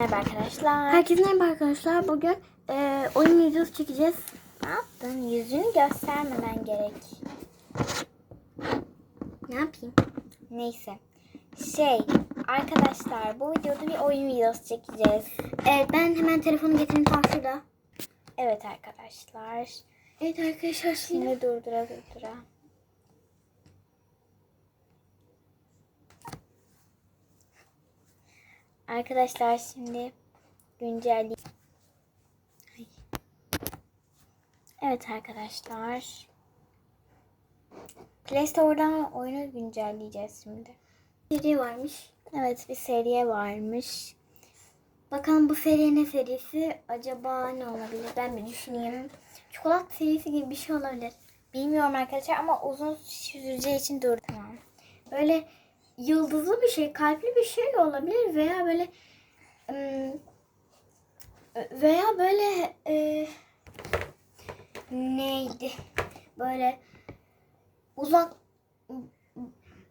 Merhaba arkadaşlar. Herkese merhaba arkadaşlar. Bugün e, oyun videosu çekeceğiz. Ne yaptın? Yüzünü göstermemen gerek. Ne yapayım? Neyse. Şey, arkadaşlar bu videoda bir oyun videosu çekeceğiz. Evet ben hemen telefonu getireyim şurada. Evet arkadaşlar. Evet arkadaşlar şimdi. Şimdi durdura durdura. Arkadaşlar şimdi güncel Ay. Evet arkadaşlar. Play Store'dan oyunu güncelleyeceğiz şimdi. Seri varmış. Evet bir seriye varmış. Bakalım bu seri ne serisi? Acaba ne olabilir? Ben bir düşüneyim. Çikolata serisi gibi bir şey olabilir. Bilmiyorum arkadaşlar ama uzun süreceği için dur. Tamam. Böyle yıldızlı bir şey, kalpli bir şey olabilir veya böyle veya böyle e, neydi? Böyle uzak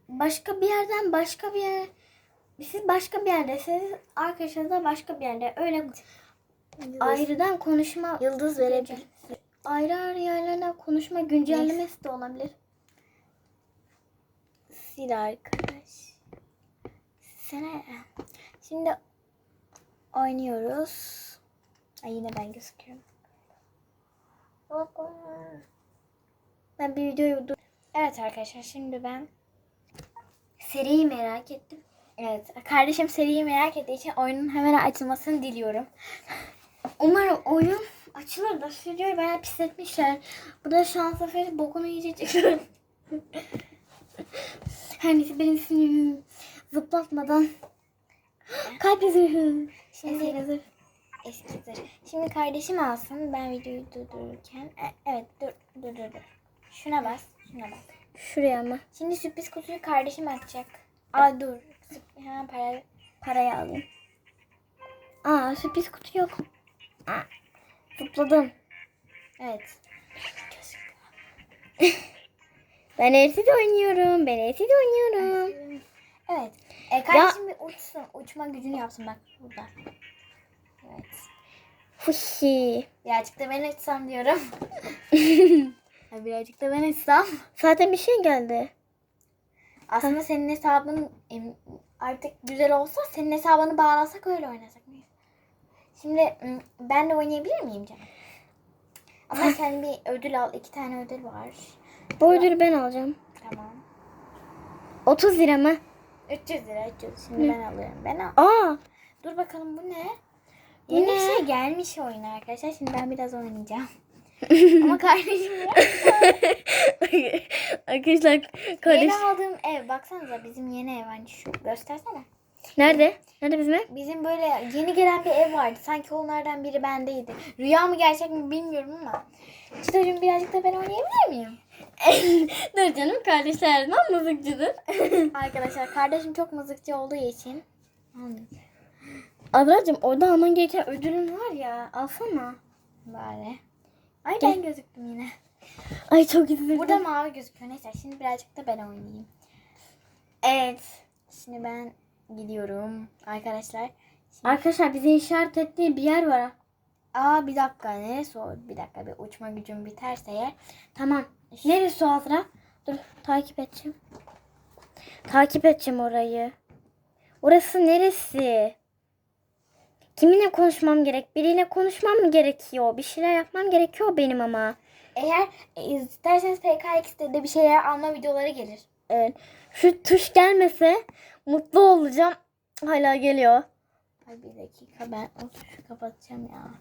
başka bir yerden başka bir yere siz başka bir yerdesiniz, arkadaşınız da başka bir yerde. Öyle ayrıdan konuşma Yıldız verebilir. ayrı ayrı yerlerden konuşma güncellemesi de olabilir. Sil arkadaş. Sene. Şimdi oynuyoruz. Ay yine ben gözüküyorum. Ben bir videoyu dur. Evet arkadaşlar şimdi ben Seriyi merak ettim. Evet kardeşim seriyi merak ettiği için oyunun hemen açılmasını diliyorum. Umarım oyun açılır da stüdyoyu bayağı pisletmişler. Burada şans eseri bokunu yiyecek. Her neyse benim sinirimi zıplatmadan. Zırhı. Şimdi zırh. eskidir. Şimdi kardeşim alsın ben videoyu durdururken. E, evet dur dur dur dur. Şuna bas. Şuna bas. Şuraya mı? Şimdi sürpriz kutuyu kardeşim açacak. Aa dur. Hemen para Parayı alayım. Aa sürpriz kutu yok. Aa, zıpladım. Evet. Ben Elsi'de oynuyorum. Ben Elsi'de oynuyorum. Evet. E, kardeşim bir uçsun. Uçma gücünü yapsın bak burada. Evet. Fuşi. Birazcık da ben uçsam diyorum. Birazcık da ben uçsam. Zaten bir şey geldi. Aslında senin hesabın artık güzel olsa senin hesabını bağlasak öyle oynasak? Şimdi ben de oynayabilir miyim canım? Ama sen bir ödül al. iki tane ödül var. Bu ödülü ben alacağım. Tamam. 30 lira mı? 300 lira 300. Şimdi ben alıyorum. Ben al. Aa. Dur bakalım bu ne? Bu Yeni ne? bir şey gelmiş oyuna arkadaşlar. Şimdi ben biraz oynayacağım. Ama kardeşim. Arkadaşlar Yeni aldığım ev. Baksanıza bizim yeni ev. Hani şu göstersene. Nerede? Nerede bizim ev? Bizim böyle yeni gelen bir ev vardı. Sanki onlardan biri bendeydi. Rüya mı gerçek mi bilmiyorum ama. Çitocuğum birazcık da ben oynayabilir miyim? Dur canım kardeşler her zaman mızıkçıdır. Arkadaşlar kardeşim çok mızıkçı olduğu için. Adracığım orada alman gereken ödülün var ya. Alsana. Bari. Ay ben gözüktüm yine. Ay çok üzüldüm. Burada mavi gözüküyor. Neyse şimdi birazcık da ben oynayayım. Evet. Şimdi ben gidiyorum arkadaşlar. Arkadaşlar bize işaret ettiği bir yer var. Aa bir dakika neresi o? Bir dakika bir uçma gücüm biterse eğer. Tamam. Neresi o Azra? Dur takip edeceğim. Takip edeceğim orayı. Orası neresi? Kiminle konuşmam gerek? Biriyle konuşmam mı gerekiyor? Bir şeyler yapmam gerekiyor benim ama. Eğer e, isterseniz PKX'de de bir şeyler alma videoları gelir. Evet. Şu tuş gelmese mutlu olacağım. Hala geliyor. Ay bir dakika ben o tuşu kapatacağım ya.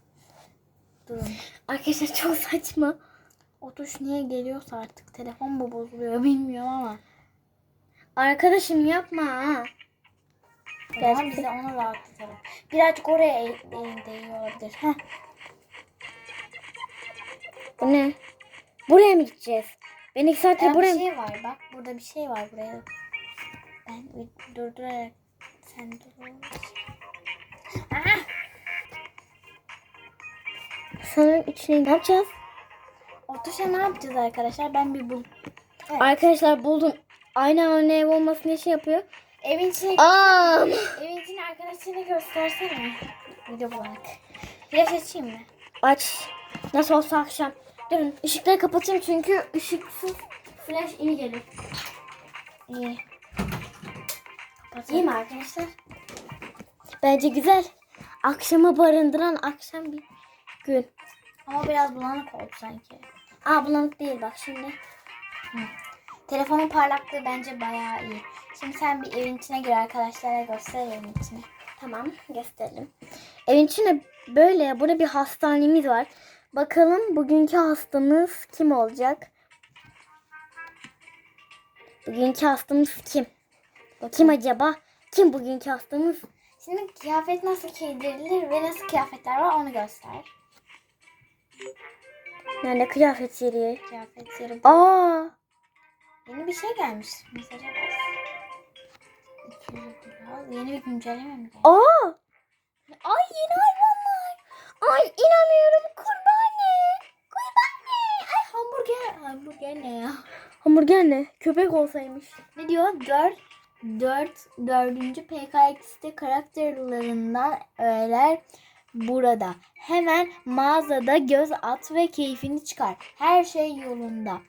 Durun. Arkadaşlar çok saçma. O tuş niye geliyorsa artık telefon mu bozuluyor bilmiyorum ama. Arkadaşım yapma ha. Tamam bize onu rahatlatalım. Birazcık oraya eğ- eğ- değiyor olabilir. Heh. Bu ne? Buraya mı gideceğiz? Ben ilk saatte Aa, buraya bir mı? şey var bak burada bir şey var buraya. Ben bir durdurarak sen dur. Sanırım içine ne yapacağız? O tuşa ne yapacağız arkadaşlar? Ben bir bul. Evet. Arkadaşlar buldum. Aynı anne ev olmasın diye şey yapıyor. Evin içine Aa! evin içine arkadaşlar içini göstersene. Video bulanık. Flash açayım mı? Aç. Nasıl olsa akşam. Durun ışıkları kapatayım çünkü ışıksız flash iyi gelir. İyi. İyi mi arkadaşlar? Bence güzel. Akşamı barındıran akşam bir gün. Ama biraz bulanık oldu sanki. Aa bulanık değil bak şimdi. Telefonun parlaklığı bence bayağı iyi. Şimdi sen bir evin içine gir arkadaşlara göster evin içine. Tamam gösterelim. Evin içinde böyle burada bir hastanemiz var. Bakalım bugünkü hastamız kim olacak? Bugünkü hastamız kim? Kim acaba? Kim bugünkü hastamız? Şimdi kıyafet nasıl giydirilir ve nasıl kıyafetler var onu göster. Nerede kıyafet yeri? Kıyafet yeri bu. Aa! Yeni bir şey gelmiş. Mesaja bas. 200 biraz. Yeni bir güncelleme mi geldi? Aa! Ay yeni hayvanlar. Ay inanmıyorum kurbane. Kurbane. Ay hamburger. Hamburger ne ya? Hamburger ne? Köpek olsaymış. Ne diyor? 4 4 4. PKX'te karakterlerinden öğeler burada. Hemen mağazada göz at ve keyfini çıkar. Her şey yolunda.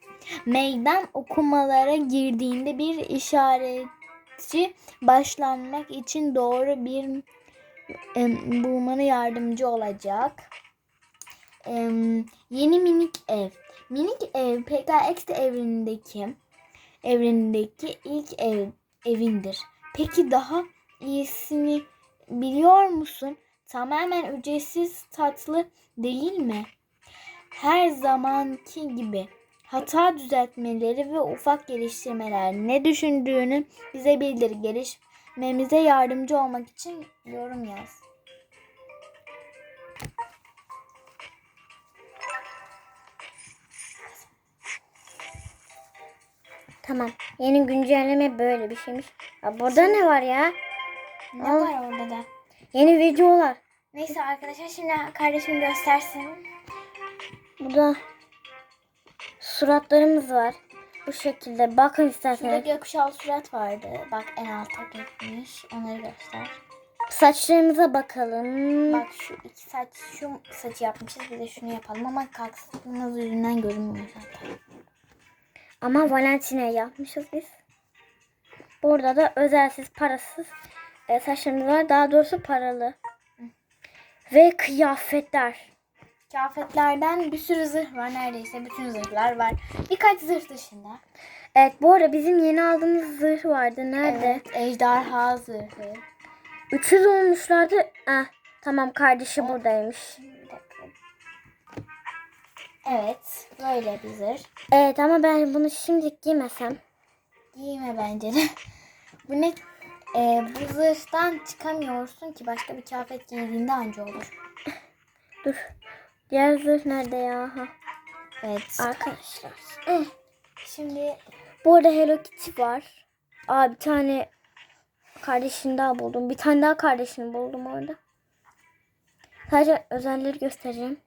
Meydan okumalara girdiğinde bir işaretçi başlanmak için doğru bir em, bulmana yardımcı olacak. Em, yeni minik ev. Minik ev PKX evrenindeki evrenindeki ilk ev evindir. Peki daha iyisini biliyor musun? Tamamen ücretsiz tatlı değil mi? Her zamanki gibi hata düzeltmeleri ve ufak geliştirmeler ne düşündüğünü bize bildir. Gelişmemize yardımcı olmak için yorum yaz. Tamam. Yeni güncelleme böyle bir şeymiş. Ya burada ne var ya? Ne Al. var orada da? Yeni videolar. Neyse arkadaşlar şimdi kardeşim göstersin. Burada suratlarımız var. Bu şekilde. Bakın Şurada isterseniz. gökkuşağı surat vardı. Bak en alta gitmiş. Onları göster. Saçlarımıza bakalım. Bak şu iki saç, şu saçı yapmışız. Bir de şunu yapalım ama kalktığımız yüzünden görünmüyor zaten. Ama Valentine yapmışız biz. Burada da özelsiz, parasız e, saçlarımız var. Daha doğrusu paralı. Ve kıyafetler. Kıyafetlerden bir sürü zırh var. Neredeyse bütün zırhlar var. Birkaç zırh dışında. Evet bu arada bizim yeni aldığımız zırh vardı. Nerede? Evet, ejderha zırhı. 300 olmuşlardı. Ah, tamam kardeşi buradaymış. Bir dakika. Evet. Böyle bir zırh. Evet ama ben bunu şimdi giymesem. Giyme bence de. Bu ne? Ee, bu zırhtan çıkamıyorsun ki başka bir kıyafet giydiğinde anca olur. Dur. Diğer zırh nerede ya? Ha. Evet. Arkadaşlar. Eh, Şimdi Bu arada Hello Kitty var. Aa bir tane kardeşini daha buldum. Bir tane daha kardeşini buldum orada. Sadece özelleri göstereceğim.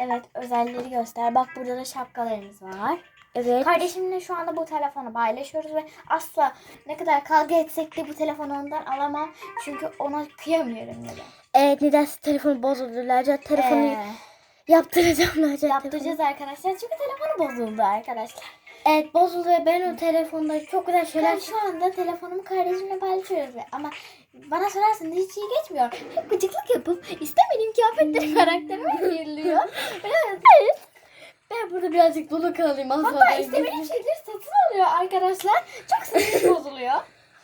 evet özelleri göster. Bak burada da şapkalarımız var. Evet. Kardeşimle şu anda bu telefonu paylaşıyoruz ve asla ne kadar kavga etsek de bu telefonu ondan alamam. Çünkü ona kıyamıyorum neden. Evet nedense telefonu bozuldu. Lacat telefonu Ee, yaptıracağım. Yaptıracağız arkadaşlar çünkü telefonu bozuldu arkadaşlar. telefonu. Evet bozuldu ve ben o telefonda çok güzel şeyler Ben şu anda telefonumu kardeşimle paylaşıyoruz ve ama bana sorarsan da hiç iyi geçmiyor. Hep gıcıklık yapıp istemediğim kıyafetleri karakterime giyiliyor. evet. Ben burada birazcık dolu kalayım. Hatta istemediğim şeyleri satın alıyor arkadaşlar. Çok sinirim bozuluyor.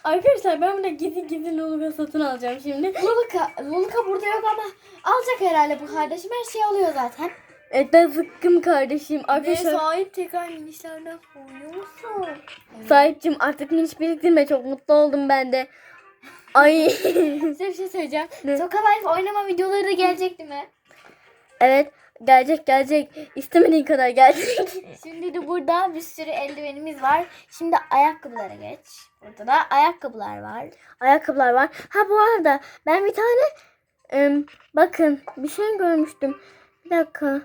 Arkadaşlar ben burada gizli gizli Luluka satın alacağım şimdi. Luluka, Luluka burada yok ama alacak herhalde bu kardeşim. Her şeyi alıyor zaten. Evet ben zıkkım kardeşim. Ve Arkadaşlar sahip tekrar minişlerden soruyor musun? sahipçim artık miniş biriktirme çok mutlu oldum ben de. Ay. Size bir şey söyleyeceğim. Ne? Toka Life oynama videoları da gelecek değil mi? evet gelecek gelecek. İstemediğin kadar gelecek. Şimdi de burada bir sürü eldivenimiz var. Şimdi ayakkabılara geç. Burada da ayakkabılar var. Ayakkabılar var. Ha bu arada ben bir tane em, bakın bir şey görmüştüm. Bir dakika.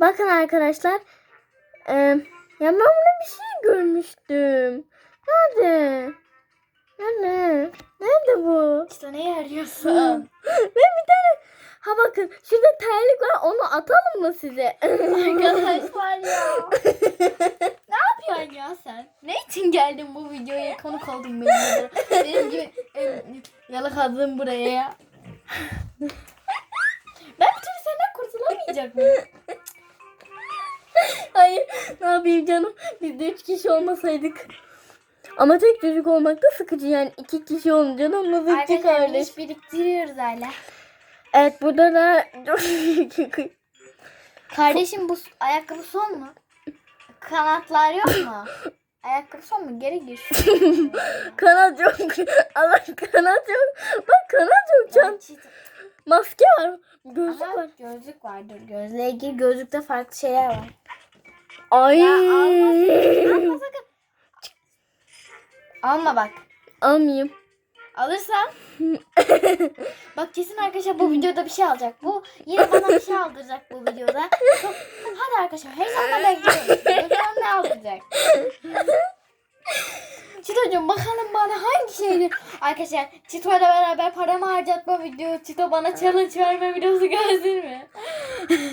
Bakın arkadaşlar. Em, ya ben burada bir şey görmüştüm. Nerede? Anne. Nerede bu? İşte neyi arıyorsun? Ben bir tane ha bakın şurada terlik var onu atalım mı size? Arkadaşlar ya. ne yapıyorsun ya sen? Ne için geldin bu videoya konuk oldun benim burada? Benim gibi em, yalakadın buraya ya. ben bir türlü senden kurtulamayacak mıyım? Hayır ne yapayım canım biz de üç kişi olmasaydık. Ama tek çocuk olmak da sıkıcı yani iki kişi olunca da mızıkçı Arkadaşlar kardeş. iş biriktiriyoruz hala. Evet burada da Kardeşim bu ayakkabı son mu? Kanatlar yok mu? Ayakkabı son mu? Geri gir. kanat yok. Allah kanat yok. Bak kanat yok can. Maske var. Gözlük Ama var. gözlük vardır. Gözlüğe gir. Gözlükte farklı şeyler var. Ay. Ya alma. Alma sakın. Alma bak. Almayayım. Alırsan bak kesin arkadaşlar bu videoda bir şey alacak. Bu yine bana bir şey aldıracak bu videoda. Çok, hadi arkadaşlar heyecanla bekliyoruz. Bakalım ne aldıracak. Çito'cum bakalım bana hangi şeydi? Arkadaşlar Çito'yla beraber paramı harcatma videosu. Çito bana challenge verme videosu gelsin mi?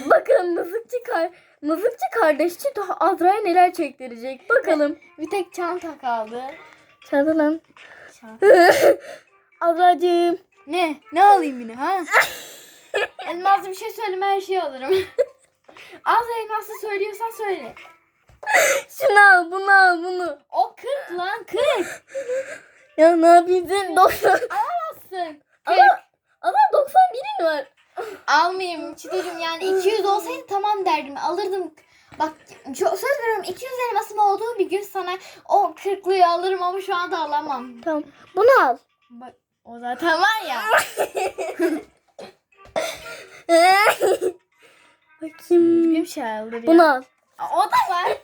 Bakın mızıkçı kar mızıkçı kardeşçi daha Azra'ya neler çektirecek. Bakalım. Bir tek çanta kaldı. Çaldı Azra'cığım. Ne? Ne alayım yine ha? Elmaslı bir şey söyleme her şeyi alırım. Az elmaslı söylüyorsan söyle. Şunu al bunu al bunu. O 40 lan 40. Ya ne yapayım sen 90. Alamazsın. Ama, ama 91'in var. Almayayım Çito'cum yani 200 olsaydı tamam derdim alırdım. Bak söz veriyorum 200 elmasım olduğu bir gün sana o 40'lıyı alırım ama şu anda alamam. Tamam. Bunu al. Bak o zaten var ya. Bakayım. Bir şey aldır ya. Bunu al. O da var.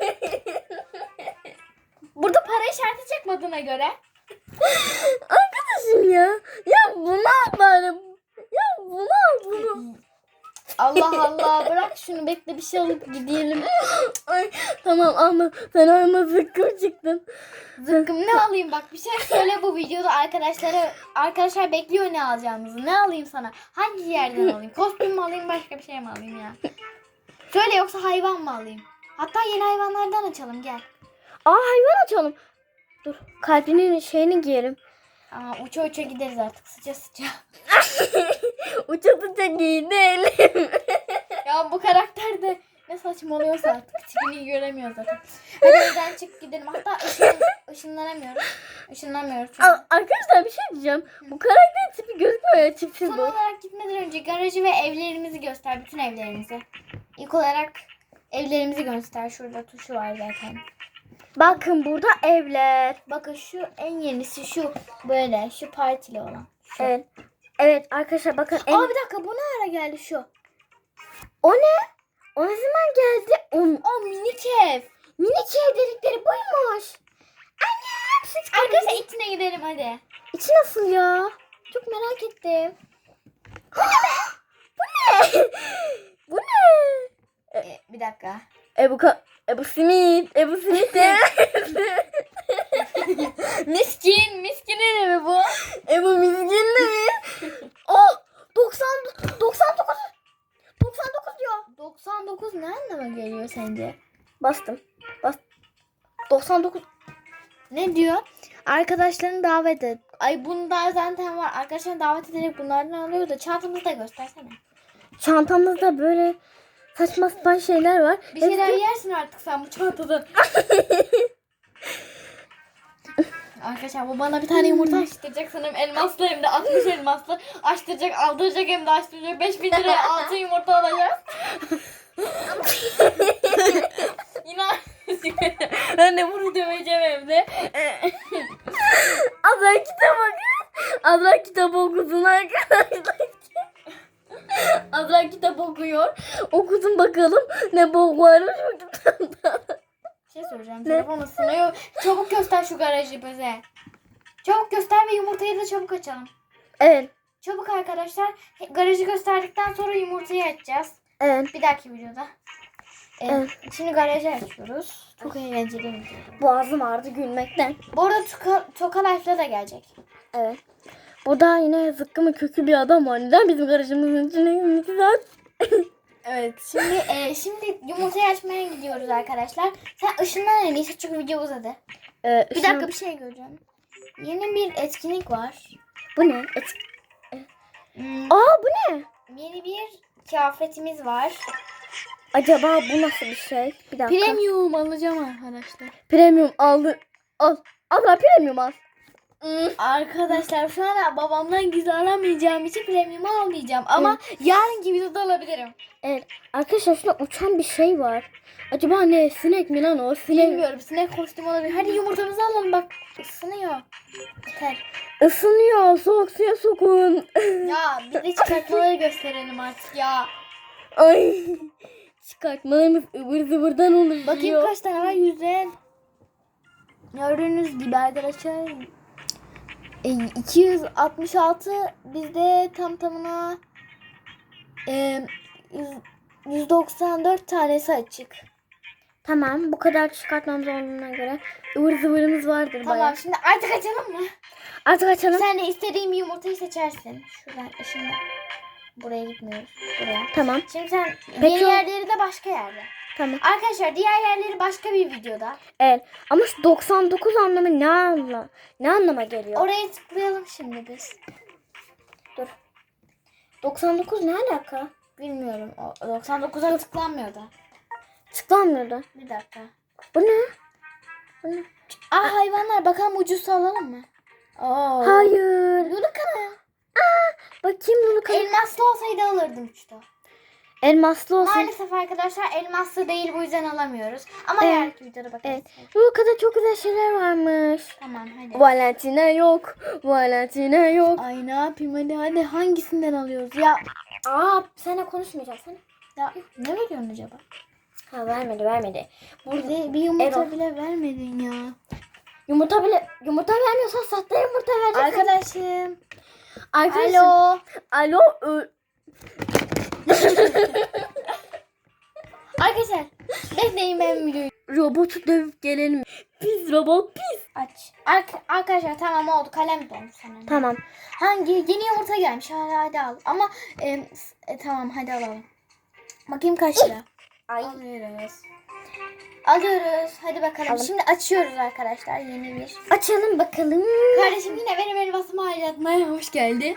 Burada para işareti çıkmadığına göre. Arkadaşım ya. Ya bunu al bari. Ya bunu. Allah Allah bırak şunu bekle bir şey alıp gidelim. Ay tamam alma. Sen alma zıkkım çıktın. Zıkkım ne alayım bak bir şey söyle bu videoda arkadaşlara arkadaşlar bekliyor ne alacağımızı. Ne alayım sana? Hangi yerden alayım? Kostüm mü alayım başka bir şey mi alayım ya? Söyle yoksa hayvan mı alayım? Hatta yeni hayvanlardan açalım gel. Aa hayvan açalım. Dur kalbinin şeyini giyelim. Aa, uça uça gideriz artık sıca sıca. Uça uça gidelim. Ya bu karakter de ne saçmalıyorsa artık tipini göremiyor zaten. Hadi evden çık gidelim. Hatta ışın, ışınlanamıyoruz. Işınlanmıyoruz. çünkü. Aa, arkadaşlar bir şey diyeceğim. Bu karakterin tipi gözükmüyor ya tipsiz Son bu. olarak gitmeden önce garajı ve evlerimizi göster. Bütün evlerimizi. İlk olarak evlerimizi göster. Şurada tuşu var zaten. Bakın burada evler. Bakın şu en yenisi şu. Böyle. Şu partili olan. Şu. Evet. Evet arkadaşlar bakın en... Aa bir dakika bu ne ara geldi şu? O ne? O ne zaman geldi? O O minik ev. minik ev dedikleri buymuş. Annem süt Arkadaşlar içine gidelim hadi. İçi nasıl ya? Çok merak ettim. Bu ne? Ee, bir dakika. Ebu Ka Ebu Simit. Ebu Simit de. Miskin. Miskinin evi bu. Ebu Mizgin mi? O 90 99 99 diyor. 99 ne anlama geliyor sence? Bastım. Bas. 99 Ne diyor? Arkadaşlarını davet et. Ay bunda zaten var. Arkadaşlarını davet ederek bunlardan alıyor da çantamızı da göstersene. Çantamızda böyle saçma sapan şeyler var. Bir şeyler Hepsi- yersin artık sen bu çantadan. Arkadaşlar bu bana bir tane yumurta açtıracak sanırım elmaslı hem de 60 elmaslı açtıracak aldıracak hem de açtıracak 5000 liraya altın yumurta alacağız. Yine ben de bunu döveceğim evde. Azra kitap bakın. Azra kitap okusun arkadaşlar. Azra kitap okuyor. Okusun bakalım ne bok varmış bu kitapta. Bir şey soracağım. Telefon ısınıyor. Çabuk göster şu garajı bize. Çabuk göster ve yumurtayı da çabuk açalım. Evet. Çabuk arkadaşlar. Garajı gösterdikten sonra yumurtayı açacağız. Evet. Bir dahaki videoda. Ee, Evet. Şimdi garajı açıyoruz. Çok eğlenceli. Boğazım ağrıdı gülmekten. Bu arada Toka, Toka Life'da da gelecek. Evet. Burada yine zıkkımı kökü bir adam var. Neden bizim garajımızın içine güzel? Evet. Şimdi e, şimdi yumurtayı açmaya gidiyoruz arkadaşlar. Sen ışınlan en iyisi çünkü video uzadı. Ee, Bir dakika bir şey göreceğim. Yeni bir etkinlik var. Bu ne? Et- Hmm, Aa bu ne? yeni bir kıyafetimiz var. Acaba bu nasıl bir şey? Bir dakika. Premium alacağım arkadaşlar. Premium aldı. Al. Lan premium al. Arkadaşlar şu an babamdan gizli alamayacağım için premium almayacağım. Ama yarınki videoda alabilirim. Evet. Arkadaşlar şurada uçan bir şey var. Acaba ne? Sinek mi lan o? Sinek. Bilmiyorum sinek kostümü olabilir. Hadi yumurtamızı alalım bak. Isınıyor. Yeter. Isınıyor. Soğuk suya sokun. Ya bir de çıkartmaları gösterelim artık ya. Ay. Çıkartmalarımız ıvır zıvırdan oluşuyor. Bakayım kaç tane var? Yüzde. Gördüğünüz gibi arkadaşlar. E, 266 bizde tam tamına e, yüz- 194 tanesi açık. Tamam. Bu kadar çıkartmamız olduğuna göre ıvır zıvırımız vardır Tamam bayağı. şimdi artık açalım mı? Artık açalım. Sen de istediğin bir yumurtayı seçersin. Şuradan şimdi buraya gitmiyoruz. Buraya. Tamam. Şimdi sen Peki yeni o- yerleri de başka yerde. Tamam. Arkadaşlar diğer yerleri başka bir videoda. Evet. Ama şu 99 anlamı ne anla? Ne anlama geliyor? Oraya tıklayalım şimdi biz. Dur. 99 ne alaka? Bilmiyorum. O 99'a tıklanmıyor da. Tıklanmıyordu. Bir dakika. Bu ne? Bu ne? Aa hayvanlar bakalım ucuzsa alalım mı? Oo. Hayır. Lulukana. Bakayım Luluka. Elmaslı olsaydı alırdım uçta. Elmaslı olsun. Maalesef arkadaşlar elmaslı değil bu yüzden alamıyoruz. Ama Evet. yarınki videoda bakarız. Evet. Luluka'da çok güzel şeyler varmış. Tamam hadi. Valentina yok. Valentina yok. Ay ne yapayım hadi hadi hangisinden alıyoruz ya? Aa seninle konuşmayacaksın. Ya ne veriyorsun acaba? Ha vermedi vermedi. Burada Bir, bir yumurta Erol. bile vermedin ya. yumurta bile yumurta vermiyorsan sahte yumurta vereceksin. Arkadaşım. Arkadaşım. Alo. Alo. Arkadaşlar bekleyin ben videoyu Robotu dövüp gelelim. Pis robot pis. aç. Ark- arkadaşlar tamam oldu kalem dondu sana. Tamam. Hangi yeni yumurta gelmiş hadi, hadi al. Ama e, e, tamam hadi alalım. Bakayım kaç lira. Ay. Alıyoruz. Alıyoruz. Hadi bakalım. Alın. Şimdi açıyoruz arkadaşlar yeni bir. Açalım bakalım. Kardeşim yine benim elmasımı aydınlatmaya hoş geldi.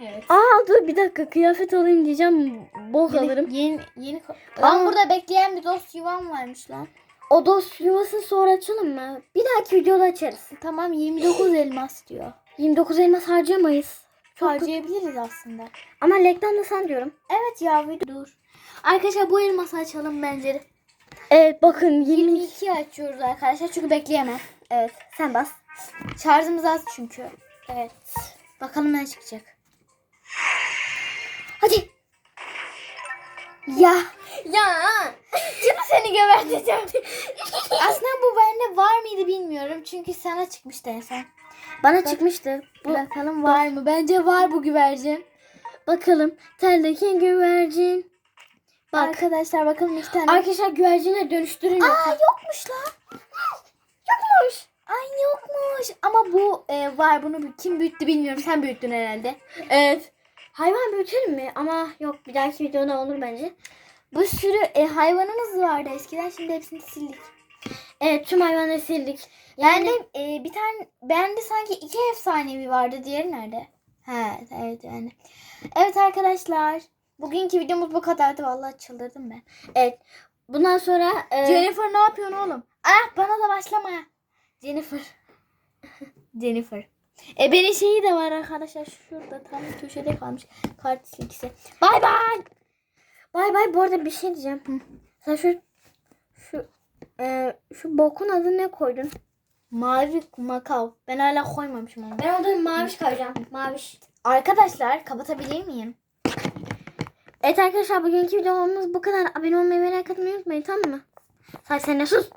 Evet. Aa dur bir dakika kıyafet alayım diyeceğim. Bok Yeni, alırım. yeni, yeni ko- Aa. Lan burada bekleyen bir dost yuvam varmış lan. O dost yuvasını sonra açalım mı? Bir dahaki videoda açarız. Tamam 29 elmas diyor. 29 elmas harcayamayız. Çok Harcayabiliriz aslında. Ama reklamda sen diyorum. Evet ya video dur. Arkadaşlar bu elması açalım bence. Evet bakın 20. 22 açıyoruz arkadaşlar çünkü bekleyemem. Evet sen bas. Şarjımız az çünkü. Evet. Bakalım ne çıkacak. Hadi. Ya. Ya. Şimdi seni geberteceğim. Aslında bu bende var mıydı bilmiyorum. Çünkü sana çıkmıştı en son. Bana çıkmıştı. Bu, Bakalım var mı? Bence var bu güvercin. bakalım. Teldeki güvercin. Bak. Arkadaşlar bakalım iki tane. Arkadaşlar güvercine dönüştürün. Aa yokmuş lan. Yokmuş. Ay yokmuş. Ama bu e, var. Bunu kim büyüttü bilmiyorum. Sen büyüttün herhalde. Evet. Hayvan büyütelim mi? Ama yok bir dahaki videoda olur bence. Bu sürü e, hayvanımız vardı eskiden. Şimdi hepsini sildik. Evet tüm hayvanları sildik. Yani e, bir tane bende sanki iki efsanevi vardı. Diğeri nerede? Ha evet yani. Evet arkadaşlar. Bugünkü videomuz bu kadardı. Vallahi çıldırdım ben. Evet. Bundan sonra e, Jennifer ne yapıyorsun oğlum? Ah bana da başlama. Jennifer. Jennifer. E benim şeyi de var arkadaşlar. Şurada tam köşede kalmış. Kart silgisi. Bay bay. Bay bay bu arada bir şey diyeceğim. Hı. Sen şu şu e, şu bokun adı ne koydun? Mavi Macau. Ben hala koymamışım onu. Ben orada maviş koyacağım. Maviş. Arkadaşlar kapatabilir miyim? Evet arkadaşlar bugünkü videomuz bu kadar. Abone olmayı ve like atmayı unutmayın tamam mı? Sen sen sus.